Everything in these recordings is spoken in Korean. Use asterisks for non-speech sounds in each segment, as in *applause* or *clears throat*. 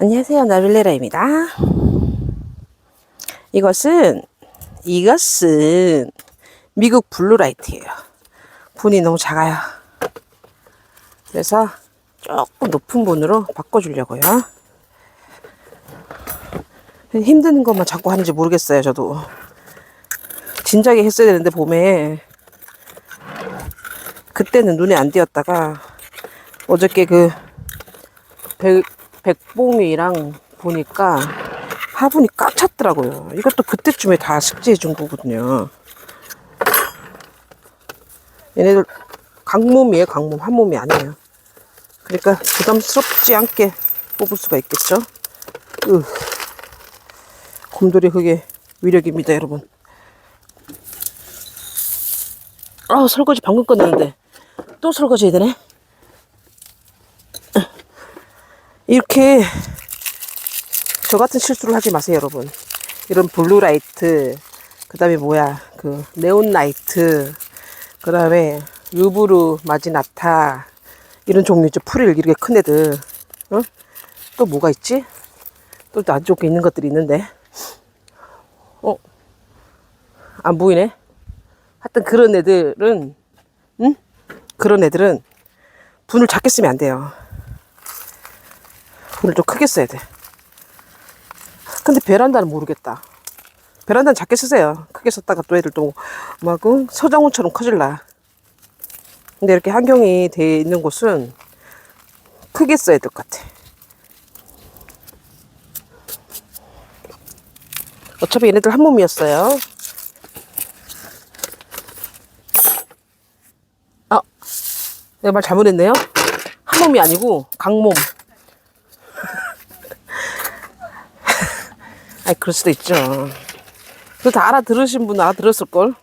안녕하세요. 나빌레라입니다. 이것은, 이것은 미국 블루라이트예요. 분이 너무 작아요. 그래서 조금 높은 분으로 바꿔주려고요. 힘드는 것만 자꾸 하는지 모르겠어요, 저도. 진작에 했어야 되는데, 봄에. 그때는 눈에 안 띄었다가, 어저께 그, 백, 백봉이랑 보니까 화분이 꽉 찼더라고요. 이것도 그때쯤에 다 숙제해 준 거거든요. 얘네들 강몸이에요, 강몸. 한 몸이 아니에요. 그러니까 부담스럽지 않게 뽑을 수가 있겠죠. 으. 곰돌이 그게 위력입니다, 여러분. 아, 설거지 방금 끝났는데 또 설거지 해야 되네. 이렇게 저 같은 실수를 하지 마세요, 여러분. 이런 블루라이트, 그 다음에 뭐야, 그, 네온라이트, 그 다음에 유브르 마지나타, 이런 종류 있죠. 풀이 이렇게 큰 애들. 어? 또 뭐가 있지? 또안 좋게 있는 것들이 있는데. 어? 안 보이네? 하여튼 그런 애들은, 응? 그런 애들은 분을 작게 쓰면 안 돼요. 분을 좀 크게 써야 돼. 근데 베란다는 모르겠다. 베란다는 작게 쓰세요. 크게 썼다가 또 애들 또, 막, 응? 서장훈처럼 커질라. 근데 이렇게 환경이 돼 있는 곳은 크게 써야 될 것 같아. 어차피 얘네들 한 몸이었어요. 아, 내가 말 잘못했네요. 한 몸이 아니고 강몸. 아이 그럴 수도 있죠. 그거 다 알아들으신 분 알아들었을걸?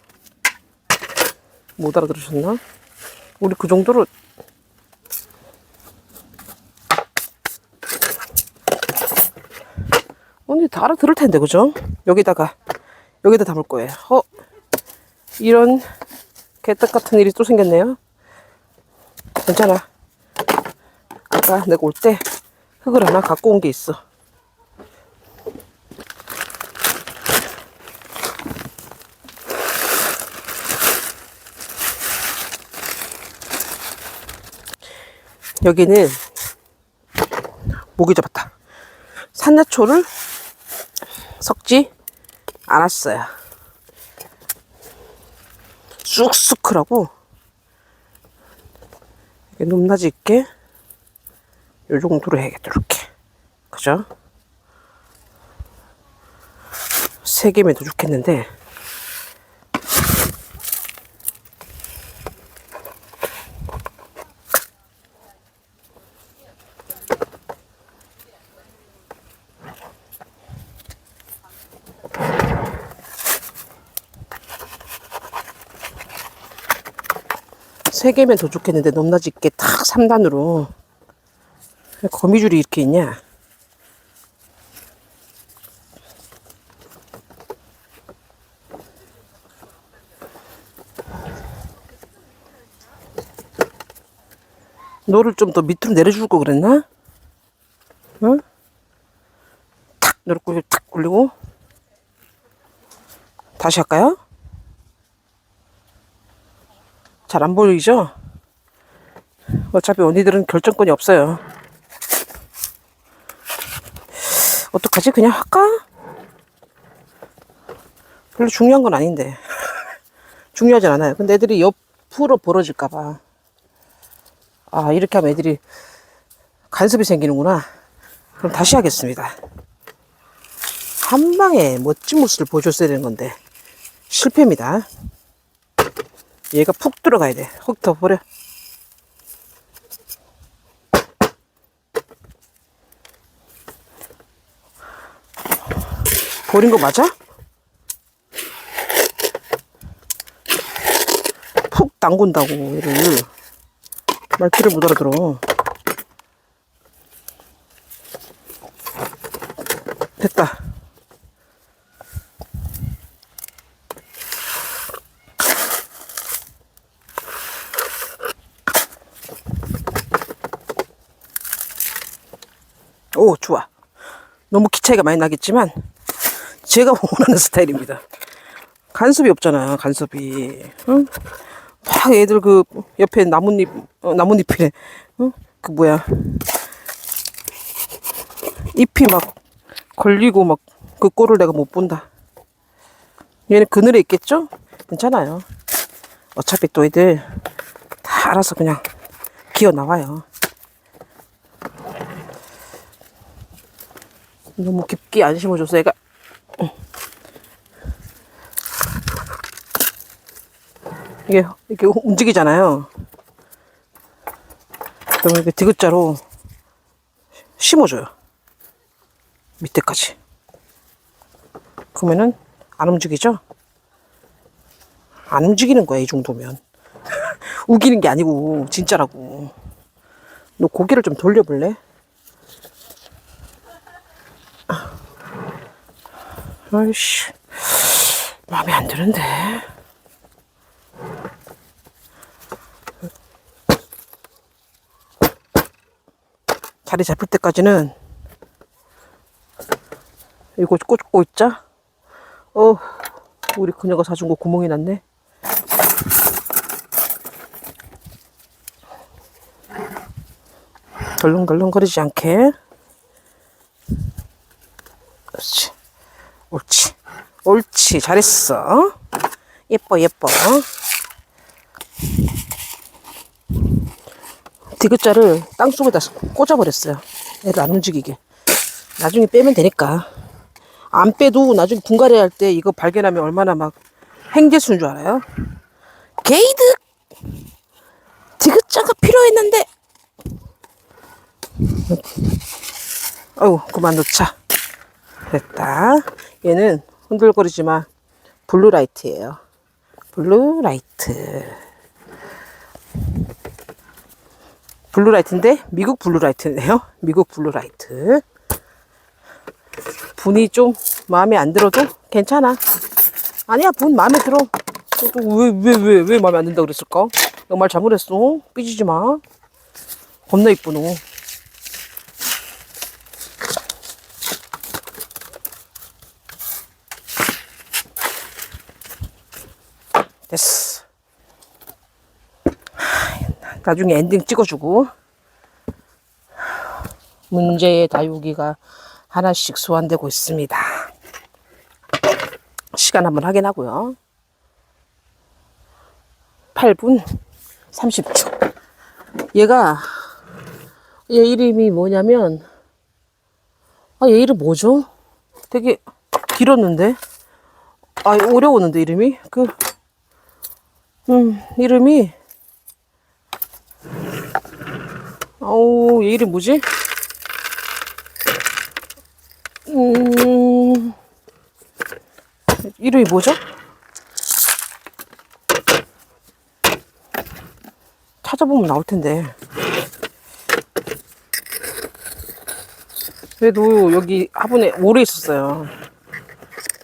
못 알아들으셨나? 우리 그 정도로 언니 다 알아들을 텐데 그죠? 여기다가 여기다 담을 거예요. 어 이런 개떡 같은 일이 또 생겼네요. 괜찮아. 아까 내가 올 때 흙을 하나 갖고 온 게 있어. 여기는 모기 잡았다. 산야초를 섞지 않았어요. 쑥쑥 크라고 이게 높낮이 있게 요 정도로 해야겠다 이렇게 그죠? 세 개면 더 좋겠는데 세 개면 더 좋겠는데 높낮이 있게 탁 3단으로 거미줄이 이렇게 있냐 너를 좀 더 밑으로 내려줄 거 그랬나? 응? 탁 내려고 탁 올리고 다시 할까요? 잘 안 보이죠? 어차피 언니들은 결정권이 없어요. 어떡하지? 그냥 할까? 별로 중요한 건 아닌데. *laughs* 중요하진 않아요. 근데 애들이 옆으로 벌어질까봐. 아, 이렇게 하면 애들이 간섭이 생기는구나. 그럼 다시 하겠습니다. 한 방에 멋진 모습을 보여줬어야 되는 건데. 실패입니다. 얘가 푹 들어가야 돼. 흙더 버려. 버린 거 맞아? 푹 담근다고 얘를 말귀를 못 알아들어. 됐다. 오, 좋아. 너무 키 차이가 많이 나겠지만 제가 *laughs* 원하는 스타일입니다. 간섭이 없잖아요. 간섭이. 응? 막 애들 그 옆에 나뭇잎 어, 나뭇잎이래. 응? 그 뭐야 잎이 막 걸리고 막 그 꼴을 내가 못 본다. 얘는 그늘에 있겠죠? 괜찮아요. 어차피 또 애들 다 알아서 그냥 기어 나와요. 너무 깊게 안 심어줘서 애가 이게 이렇게 움직이잖아요. 그러면 이렇게 디귿자로 심어줘요. 밑에까지. 그러면은 안 움직이죠? 안 움직이는 거야 이 정도면. *laughs* 우기는 게 아니고 진짜라고. 너 고개를 좀 돌려볼래? 아이씨 마음에 안 드는데. 자리 잡힐 때까지는 이거 꽂고 있자. 어, 우리 그녀가 사준 거 구멍이 났네. 덜렁덜렁거리지 않게. 그렇지. 옳지. 옳지. 잘했어. 예뻐, 예뻐. 디귿자를 땅속에다 꽂아버렸어요. 애를 안 움직이게. 나중에 빼면 되니까. 안 빼도 나중에 분갈이 할 때 이거 발견하면 얼마나 막 행제수인 줄 알아요? 게이득! 디귿자가 필요했는데! 어우, 그만 놓자. 됐다. 얘는 흔들거리지만 블루라이트예요. 블루라이트. 블루라이트인데 미국 블루라이트네요. 미국 블루라이트. 분이 좀 마음에 안 들어도 괜찮아. 아니야, 분 마음에 들어. 왜, 왜, 왜, 왜 마음에 안 든다 그랬을까? 너 말 잘못했어. 삐지지 마. 겁나 이쁘, 너. 됐어. 나중에 엔딩 찍어주고. 문제의 다육이가 하나씩 소환되고 있습니다. 시간 한번 확인하고요. 8분 30초. 얘가 얘 이름이 뭐냐면 아, 얘 이름 뭐죠? 되게 길었는데 아, 어려웠는데 이름이 그 음, 이름이 아우, 얘 이름 뭐지? 음, 이름이 뭐죠? 찾아보면 나올 텐데. 그래도 여기 화분에 오래 있었어요.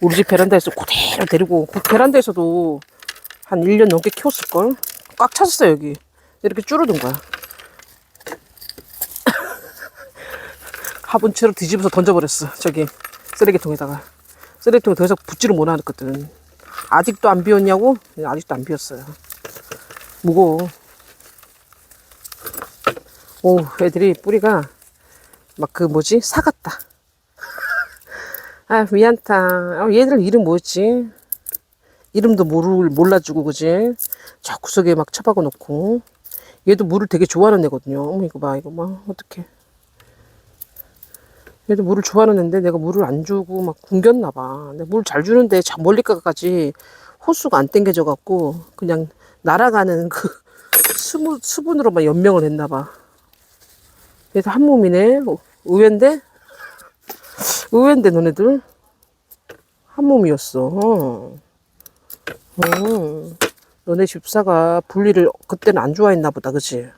우리 집 베란다에서 그대로 데리고, 그 베란다에서도 한 1년 넘게 키웠을걸? 꽉 찼었어, 여기. 이렇게 줄어든 거야. *laughs* 화분 채로 뒤집어서 던져버렸어. 저기 쓰레기통에다가. 쓰레기통에 더 이상 붙지를 못하거든. 아직도 안 비웠냐고? 네, 아직도 안 비웠어요. 무거워. 오, 애들이 뿌리가 막 그 뭐지? 사 같다. *laughs* 아, 미안타. 아, 얘들 이름 뭐였지? 이름도 모를, 몰라주고, 그지? 저 구석에 막 처박아 놓고. 얘도 물을 되게 좋아하는 애거든요. 어머, 이거 봐, 이거 봐. 어떡해. 얘도 물을 좋아하는 애인데 내가 물을 안 주고 막 굶겼나 봐. 물잘 주는데 저 멀리까지 호수가 안 땡겨져 갖고 그냥 날아가는 그 *laughs* 수분, 수분으로만 연명을 했나 봐. 그래서 한 몸이네. 어, 의외인데? 의외인데 너네들? 한 몸이었어. 어. 어. 너네 집사가 분리를 그때는 안 좋아했나 보다, 그치?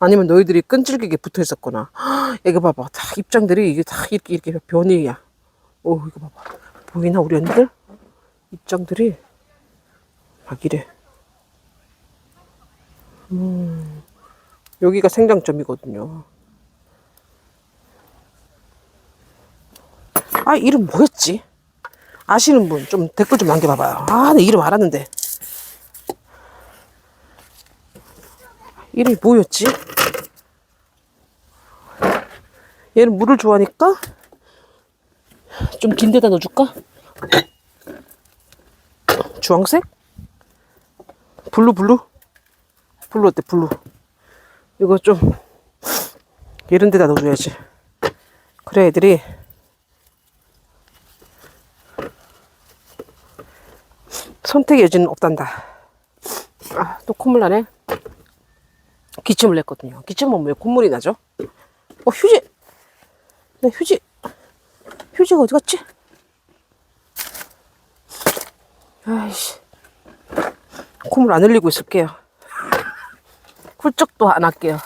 아니면 너희들이 끈질기게 붙어 있었거나. 이거 봐봐. 다 입장들이 이게 다 이렇게, 이렇게 변이야. 오, 이거 봐봐. 보이나, 우리 언니들? 입장들이 막 이래. 음, 여기가 생장점이거든요. 아, 이름 뭐였지? 아시는 분 좀 댓글 좀 남겨봐봐요. 아, 내 이름 알았는데. 이름이 뭐였지? 얘는 물을 좋아하니까 좀 긴 데다 넣어줄까? 주황색? 블루 블루? 블루 어때 블루? 이거 좀 이런 데다 넣어줘야지. 그래 애들이 선택의 여지는 없단다. 아, 또 콧물 나네. 기침을 냈거든요. 기침은 왜 콧물이 나죠? 어, 휴지! 네, 휴지. 휴지가 어디 갔지? 아이씨. 콧물 안 흘리고 있을게요. 훌쩍도 안 할게요.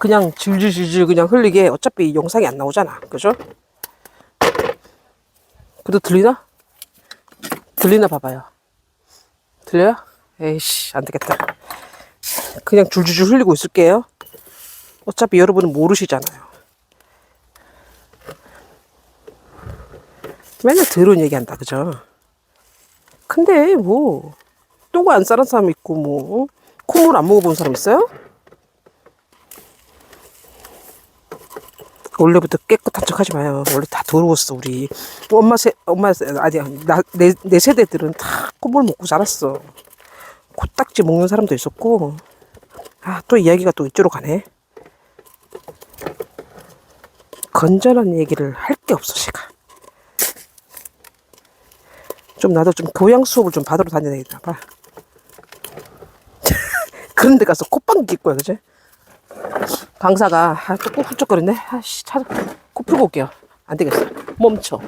그냥 질질질질 그냥 흘리게 어차피 영상이 안 나오잖아. 그죠? 그래도 들리나? 들리나 봐봐요. 들려요? 에이씨, 안 되겠다. 그냥 줄줄줄 흘리고 있을게요. 어차피 여러분은 모르시잖아요. 맨날 더러운 얘기한다, 그죠? 근데 뭐 똥을 안 싸는 사람 있고 뭐 어? 콧물 안 먹어본 사람 있어요? 원래부터 깨끗한 척 하지 마요. 원래 다 더러웠어 우리 엄마 세 엄마 세 아니야 나내 내 세대들은 다 콧물 먹고 자랐어. 코딱지 먹는 사람도 있었고 아 또 이야기가 또 이쪽으로 가네. 건전한 얘기를 할 게 없어 시가. 좀 나도 좀 교양 수업을 좀 받으러 다녀야 되겠다 봐. *laughs* 그런 데 가서 콧방귀 낄 거야 그지? 강사가 아, 조금 훌쩍거리네. 아씨, 차, 코 풀고 올게요. 안 되겠어. 멈춰.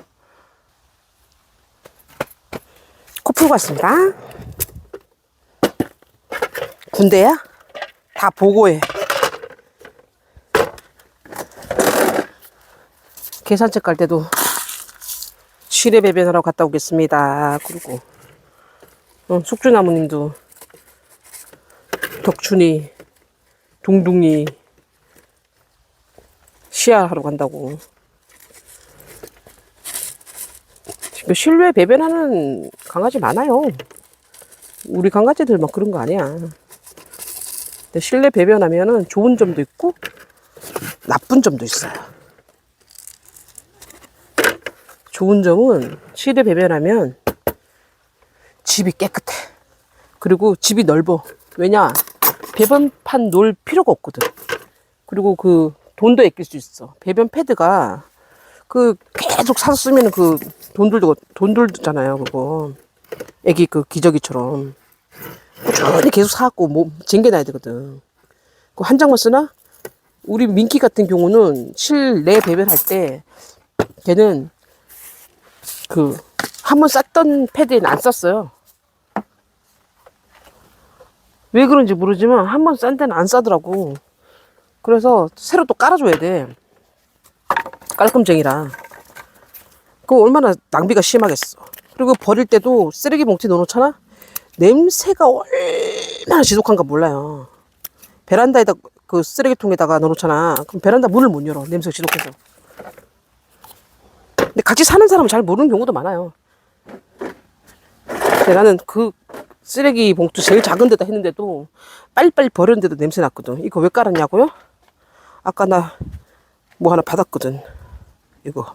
코 풀고 왔습니다. 군대야? 다 보고해. 계산책 갈 때도 시래 배변하러 갔다 오겠습니다. 그리고 어, 숙주나무님도 덕춘이 동둥이 시야하러 간다고. 지금 실외 배변하는 강아지 많아요. 우리 강아지들만 그런 거 아니야. 근데 실내 배변하면은 좋은 점도 있고 나쁜 점도 있어요. 좋은 점은 실내 배변하면 집이 깨끗해. 그리고 집이 넓어. 왜냐? 배변판 놓을 필요가 없거든. 그리고 그 돈도 아낄 수 있어. 배변 패드가 그 계속 사서 쓰면 그 돈들도 돈들 잖아요 그거. 애기 그 기저귀처럼 꾸준히 계속 사갖고 뭐 쟁겨놔야 되거든. 그 한 장만 쓰나? 우리 민키 같은 경우는 실내 배변할 때 걔는 그 한 번 쌌던 패드는 안 썼어요. 왜 그런지 모르지만 한 번 싼 데는 안 싸더라고. 그래서 새로 또 깔아줘야 돼. 깔끔쟁이라. 그럼 얼마나 낭비가 심하겠어. 그리고 버릴 때도 쓰레기 봉투 넣어놓잖아? 냄새가 얼마나 지독한가 몰라요. 베란다에다 그 쓰레기통에다가 넣어놓잖아. 그럼 베란다 문을 못 열어. 냄새가 지독해서. 근데 같이 사는 사람은 잘 모르는 경우도 많아요. 근데 나는 그 쓰레기 봉투 제일 작은 데다 했는데도 빨리빨리 버렸는데도 냄새 났거든. 이거 왜 깔았냐고요? 아까 나 뭐 하나 받았거든. 이거.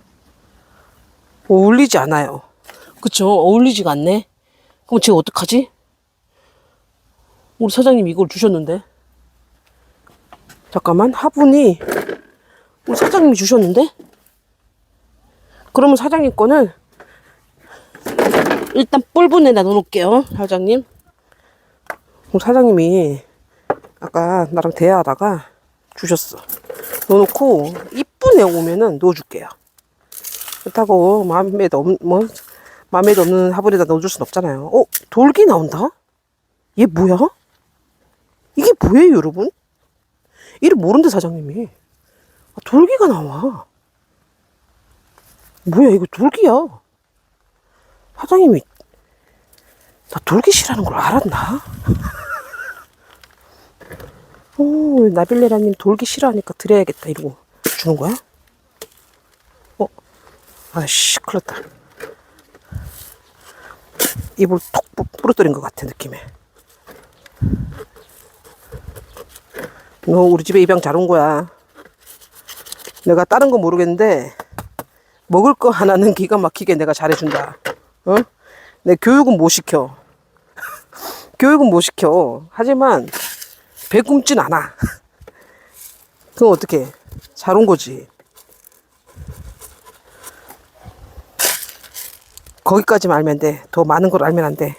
어울리지 않아요. 그쵸? 어울리지가 않네. 그럼 제가 어떡하지? 우리 사장님 이걸 주셨는데. 잠깐만, 화분이 우리 사장님이 주셨는데? 그러면 사장님 거는 일단 뿔분에다 넣어놓을게요, 사장님. 우리 사장님이 아까 나랑 대화하다가 주셨어. 넣어놓고 이쁜 애 오면은 넣어줄게요. 그렇다고 마음에 없, 뭐 마음에 없는 화분에다 넣어줄 순 없잖아요. 어, 돌기 나온다? 얘 뭐야? 이게 뭐예요, 여러분? 이를 모른대 사장님이. 아, 돌기가 나와. 뭐야, 이거 돌기야. 사장님이 나 돌기 싫어하는 걸 알았나? 오, 나빌레라님 돌기 싫어하니까 드려야겠다 이러고 주는 거야? 어, 아이씨, 큰일 났다. 입을 톡 부- 부러뜨린 것 같아, 느낌에. 너 우리 집에 입양 잘 온 거야. 내가 다른 건 모르겠는데, 먹을 거 하나는 기가 막히게 내가 잘해준다. 어? 내 교육은 못 시켜. *laughs* 교육은 못 시켜. 하지만, 배 굶진 않아. 그럼 어떻게? 잘 온 거지. 거기까지만 알면 돼. 더 많은 걸 알면 안 돼.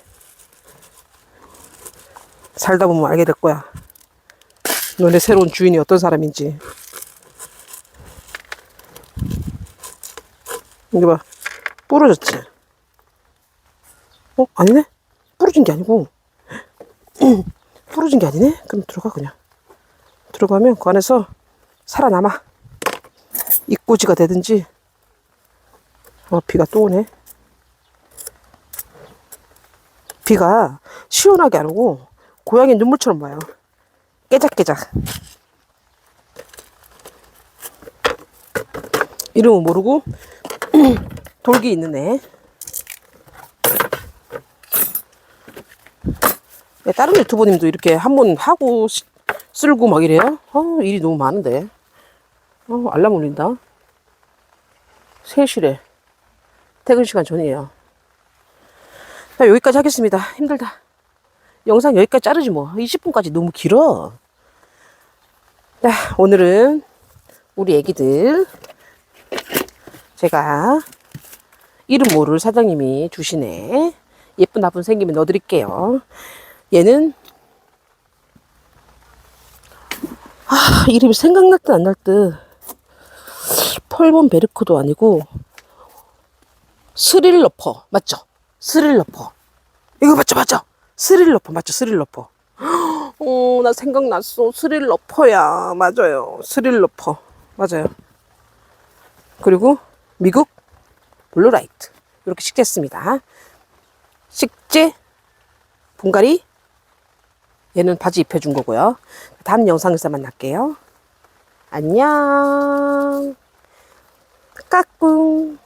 살다 보면 알게 될 거야. 너네 새로운 주인이 어떤 사람인지. 이게 봐. 부러졌지? 어? 아니네? 부러진 게 아니고. 부러진 게 아니네? 그럼 들어가, 그냥. 들어가면 그 안에서 살아남아. 입꼬지가 되든지. 어, 비가 또 오네. 비가 시원하게 안 오고 고양이 눈물처럼 와요. 깨작깨작. 이름은 모르고 *clears throat* 돌기 있는 애. 다른 유튜버님도 이렇게 한 번 하고 시- 쓸고 막 이래요. 어, 일이 너무 많은데. 어, 알람 울린다. 3시래. 퇴근 시간 전이에요. 자, 여기까지 하겠습니다. 힘들다. 영상 여기까지 자르지 뭐. 20분까지 너무 길어. 자, 오늘은 우리 애기들 제가 이름 모를 사장님이 주시네. 예쁜 나쁜 생기면 넣어드릴게요. 얘는 아 이름이 생각날 듯 안 날 듯. 펄본 베르크도 아니고 스릴러퍼 맞죠? 스릴러퍼 이거 맞죠 맞죠? 스릴러퍼 맞죠 스릴러퍼 *gasps* 어, 나 생각났어. 스릴러퍼야. 맞아요. 스릴러퍼. 맞아요. 그리고 미국 블루라이트. 이렇게 식재했습니다. 식재, 분갈이, 얘는 바지 입혀준 거고요. 다음 영상에서 만날게요. 안녕. 까꿍.